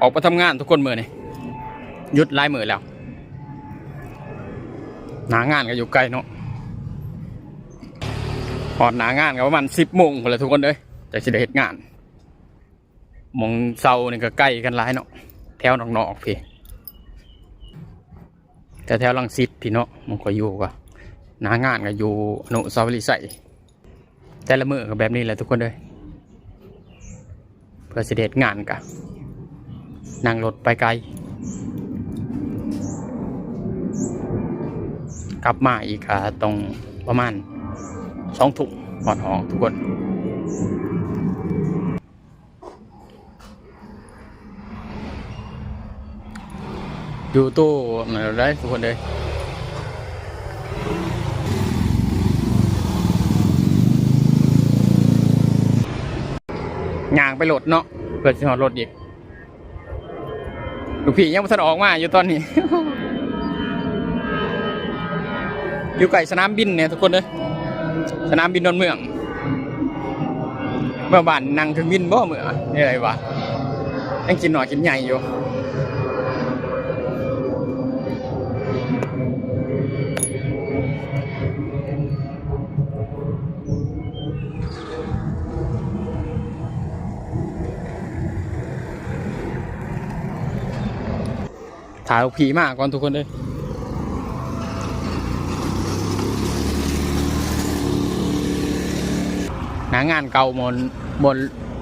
ออกไปทำงานทุกคนมือนี่หยุดไล่มือแล้ว หนางานก็อยู่ไกลเนาะพอดหนางานก็ประมาณสิบโมงพอแหละทุกคนเลยแต่สิได้เหตุงานมองเซานี่ก็ใกล้กันหลายเนาะแถวนอกๆพี่แต่แถวลังสิตพี่เนาะมันก็อยู่ก็หนางานก็อยู่อนุสาวรีย์ใส่แต่ละมือก็แบบนี้แหละทุกคนเลย พื่อสิเดชงานกะนั่งรถไปไกล กลับมาอีกอะตรงประมาณสองถุงหอดหองทุกคนอยู่ตู้ไหนได้ทุกคนเลย ยางไปโหลดเนาะเพื่อจะหอดรถอีกลูกพี่ยังไม่ทันออกมาอยู่ตอนนี้ อยู่ไก่สนามบินเนี่ยทุกคนเลยสนามบินดอนเมือง เมื่อบ้านนั่งถึงบินบ่เมื่อนี่อะไรวะยังกินหน่อยกินใหญ่อยู่ ถ่ายลูกผีมากก่อนทุกคนเลยหนางานเก่าหมนบน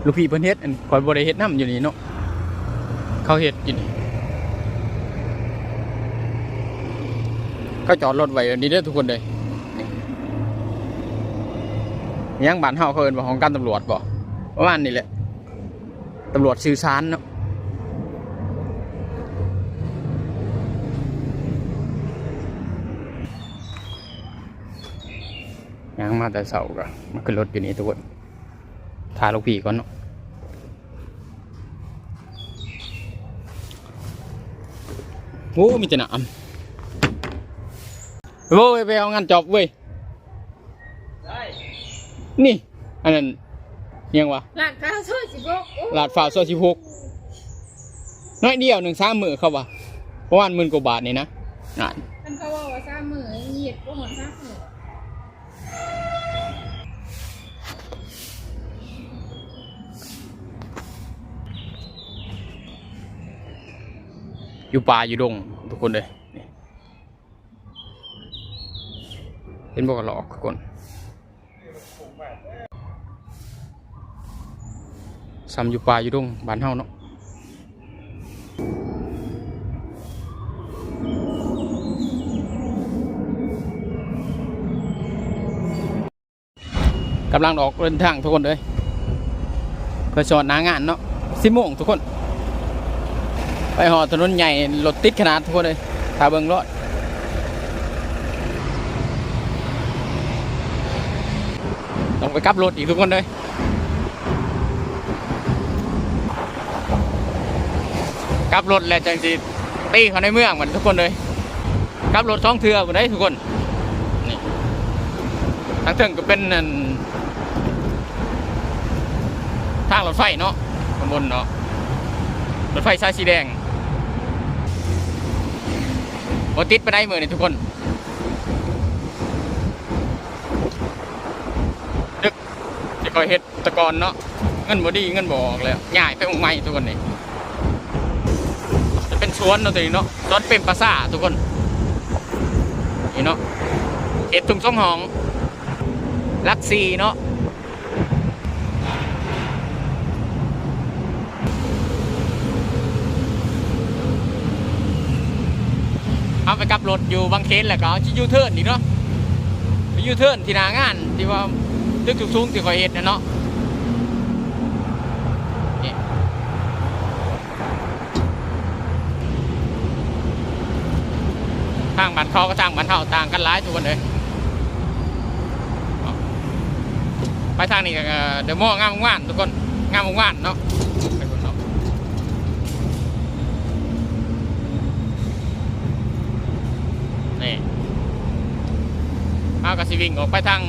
ลูกพี่เพิ่นเฮ็ดอันคอยบริเฮ็ดน้ำอยู่นี่เนาะเขาเฮ็ดอยู่นี่เขาจอดรถไว้อันนี้เด้อทุกคนเลยยังบ้านเฮาเขาเอิ้นว่าของการตำรวจบ่ประมาณนี้แหละตำรวจสื่อสารเนาะ ยังมาแต่เสาก็มันขึ้นรถอยู่นี่ทุกคนถ่ายลูกพี่ก่อนเนาะโอ้มีแต่หนามโว้ยไปเอางานจอบเว้ยนี่ อันนั้นยังวะหลานข้าวซอยสิบหกโอ้ลาดฝ่าซอยสิบหกน้อยเดียวหนึ่งสามหมื่นเขาวะประมาณหมื่นกว่าบาทนี่นะนั่นท่านเขาว่าว่าสามมือเหยียดก็หมดสามมือ อยู่ป่าอยู่ดงทุกคนเลยเห็นบอกว่าหลอกทุกคนซ้ำอยู่ป่าอยู่ดงบ้านเฮาเนาะกำลังออกเดินทางทุกคนเลยเพื่อสอนนางานเนาะสิโมงทุกคน ไปหอถนนใหญ่รถติดขนาดทุกคนเลยถ้าเบิ่งรถต้องไปกลับรถอีกทุกคนเลยกลับรถแล้วจังสิตีเขาในเมืองเหมือนทุกคนเลยกลับรถสองเทือคนได้ทุกคนนี่ทั้งเทิงก็เป็นทางรถไฟเนาะข้างบนเนาะรถไฟสายสีแดง โอติดไปได้มือนี่ทุกคนดึกจะคอยเฮ็ดตะกอนเนาะเงินบ่ดีเงินบอกแล้วง่ายไปองใหม่ทุกคนนี่จะเป็นสวนเนาะตัวนี้เนาะสวนเป็นปราสาททุกคนนี่เนาะเอ็ดถุงสองหองลักซีเนาะ เอาไปกับรถอยู่บางเขนแหละก็เอาที่ยูเทิร์นอีกเนาะยูเทิร์นที่นางานที่ว่าตึกสูงๆที่คอยเห็นนะเนาะทางบ้านเขาก็ทางบ้านเฮาต่างกันหลายทุกคนเลยไปทางนี้เดี๋ยวมองามวงานทุกคนงามวงานเนาะ เอากระสิวิ่งออกไปทาง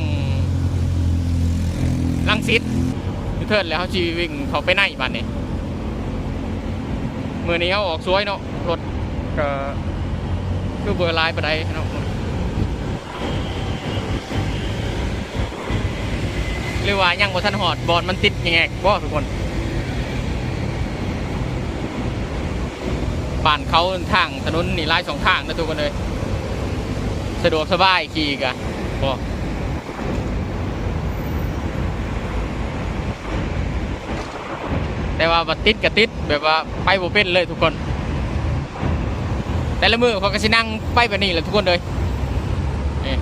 ลังสิตยูเทิร์นแล้วเขาชีวิ่งเขาไปไหนบ้านนี่มือนี้เขาออกสวยเนาะรถก็คือเบอร์ลายปไดเนาะหรือว่ายังบ่ทันหอดบอลมันติดยังไงบ่ทุกคนบ้านเขาทางถนนนี่ลายสองทางนะทุกคนเลยสะดวกสบายขี่กะ บ่แต่ว่าบัติดกับติดแบบว่าไปบเป็นเลยทุกคน แต่ละมือเขาก็สินั่งไปแบบนี้แหละทุกคนเลยนี่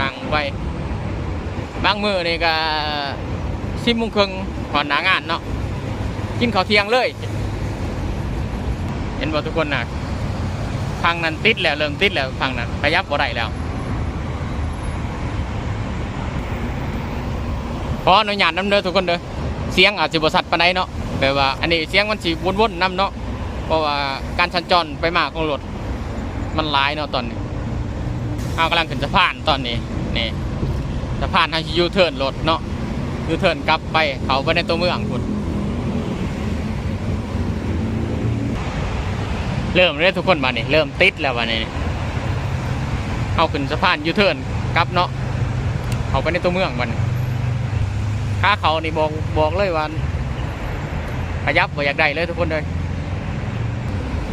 นั่งไปบางมือนี่ก็สิบโมงครึ่งก่อนหนางานเนาะกินข้าวเที่ยงเลย เห็นบ่ทุกคนนะ ฟังนั้นติดแล้วเริ่มติดแล้วฟังนั้นขยับบ่ได้แล้วขออนุญาตน้ำเด้อทุกคนเด้อเสียงอาจจะบ่สัตว์ปานใดเนาะแปลว่าอันนี้เสียงมันสิวนๆนํเนาะเพราะว่าการสัญจรไปมาของรถมันหลายเนาะตอนนี้เอากำลังขึ้นสะพานตอนนี้นี่สะพานให้ยูเทิร์นรถเนาะยูเทิร์นกลับไปเขาไปในตัวเมืองคุณ เริ่มเลยทุกคนมาเนี่เริ่มติดแล้ววันนี้เอาขึ้นสะพานยูเทิร์นกลับเนาะเขาไปในตัวเมืองวันค่าเขานี่บอกบอกเลยว่าขยับบ่อยากได้เลยทุกคนเลย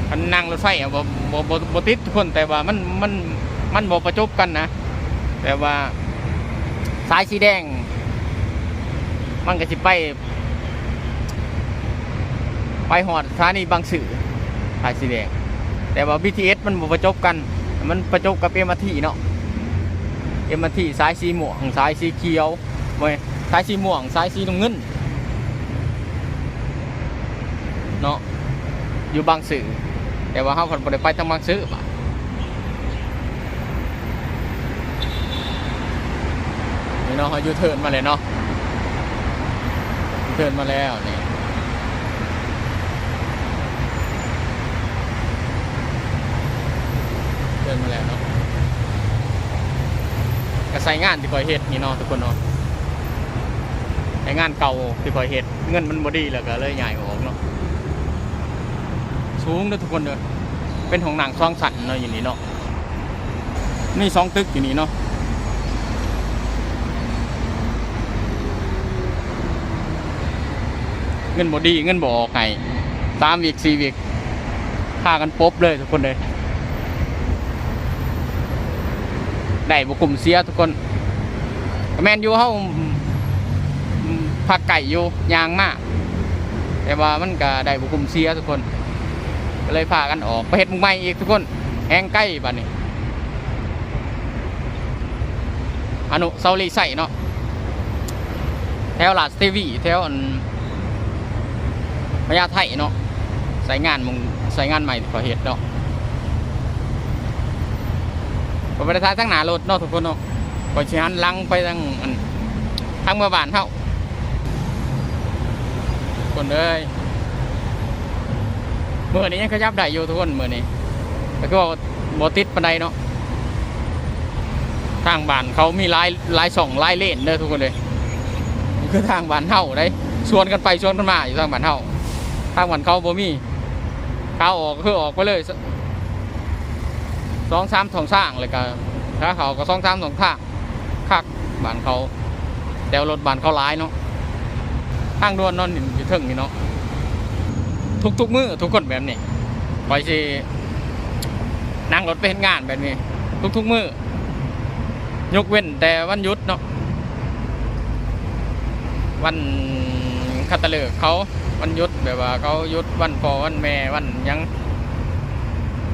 มันนั่งรถไฟอะบ่บ่บ่บ่ติดทุกคนแต่ว่ามันมันมันบ่ประจบกันนะแต่ว่าสายสีแดง มันก็สิไป ไปหอดสถานีบางสื่อ สายสีแดง แต่ว่า BTS มันบประจบกัน มันประจบกับ MRT เนาะ MRT สายสีม่วงสายสีเขียวเว้ยสายสีม่วงสายสีน้ำเงินเนาะอยู่บางสื่อแต่ว่าเฮาคนบ่ได้ไปทางบางสื่อปะนี่เนาะเขายูเทิร์นมาเลยเนาะยูเทิร์นมาแล้วนี่ เทิร์นมาแล้วเนาะก็ใส่งานที่คอยเฮ็ดนี่เนาะทุกคนเนาะใส่งานเก่าที่คอยเฮ็ดเงินมันบดีแล้วก็เลยใหญ่ออกเนาะสูงเด้อทุกคนเด้อเป็นของหนังซองสันเนาะอยู่นี่เนาะนี่สองตึกอยู่นี่เนาะเงินบ่ดีเงินบ่ออกไงสามวีกสี่วีกพากันปบเลยทุกคนเลย ได้บุกลุ่มเสียทุกคนแมนยูเฮาอืมพักไก่อยู่ยางมาก แต่ว่ามันก็ได้บุกลุ่มเสียทุกคนก็เลยพากันออกไปเฮ็ดมุงใหม่อีกทุกคนแห้งใกล้บัดนี้อนุเซาลีใส่เนาะแถวลาสเตวีแถวพญาไทเนาะใส่งานมึงใส่งานใหม่ขอเหตุเนาะ ผมไปทายทั้งหนารถนาะทุกคนเนาะก็ชิหันลังไปทางอันทางเมื่อบานเท่าคนเอ้ยเมื่อนี้ยังขยับได้อยู่ทุกคนเมื่อนี้แล้วก็บติดปันไดเนาะทางบ้านเขามีลายลายส่องลายเล่นเด้อทุกคนเลยคือทางบ้านเท่าได้ชวนกันไปชวนกันมาอยู่ทางบ้านเท่าทางวันเขาบ่มีเขาออกก็คือออกไปเลย สองสามสองสร้างเลยก็ถ้าเขาก็สองสามสองทางคักบานเขาแต่รถบานเขาหลายเนาะทางด่วนนอนอยู่เทึงนี่เนาะทุกทุกๆมือทุกคนแบบนี้คอยสินั่งรถไปเห็นงานแบบนี้ ทุกทุกๆมือยกเว้นแต่วันยุดเนาะวันคัตฤกษ์เขาวันยุดแบบว่าเขายุดวันพอวันแม่วันยัง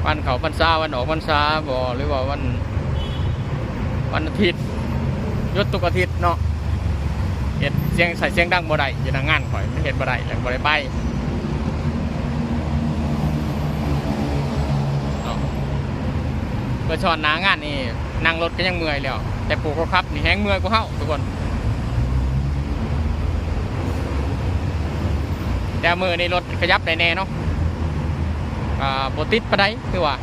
วันเขาพรรษาวันออกพรรษาบ่หรือว่าวัน วันอาทิตย์ยุดทุกอาทิตย์เนาะเห็ดเสียงใส่เสียงดังบ่ได้อยู่ทางงานข่อยไม่เห็ดบ่ได้แล้วบ่ได้ไปเพื่อชอนนางานนี่นั่งรถก็ยังเมื่อยแล้วแต่ปูกเขาขับนี่แห้งเมื่อยกว่าเฮาทุกคนแต่มือในรถขยับได้แน่เนาะ อ่าบติดปะไดคือว่า